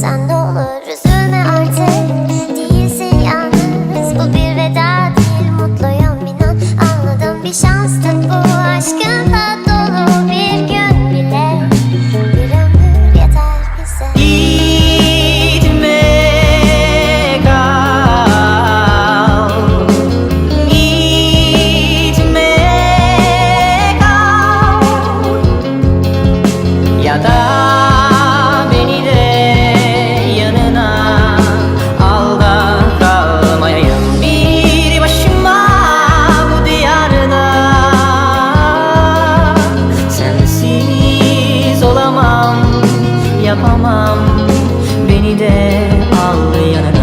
Sen de olur. Üzülme artık yapamam. Beni de al yanına.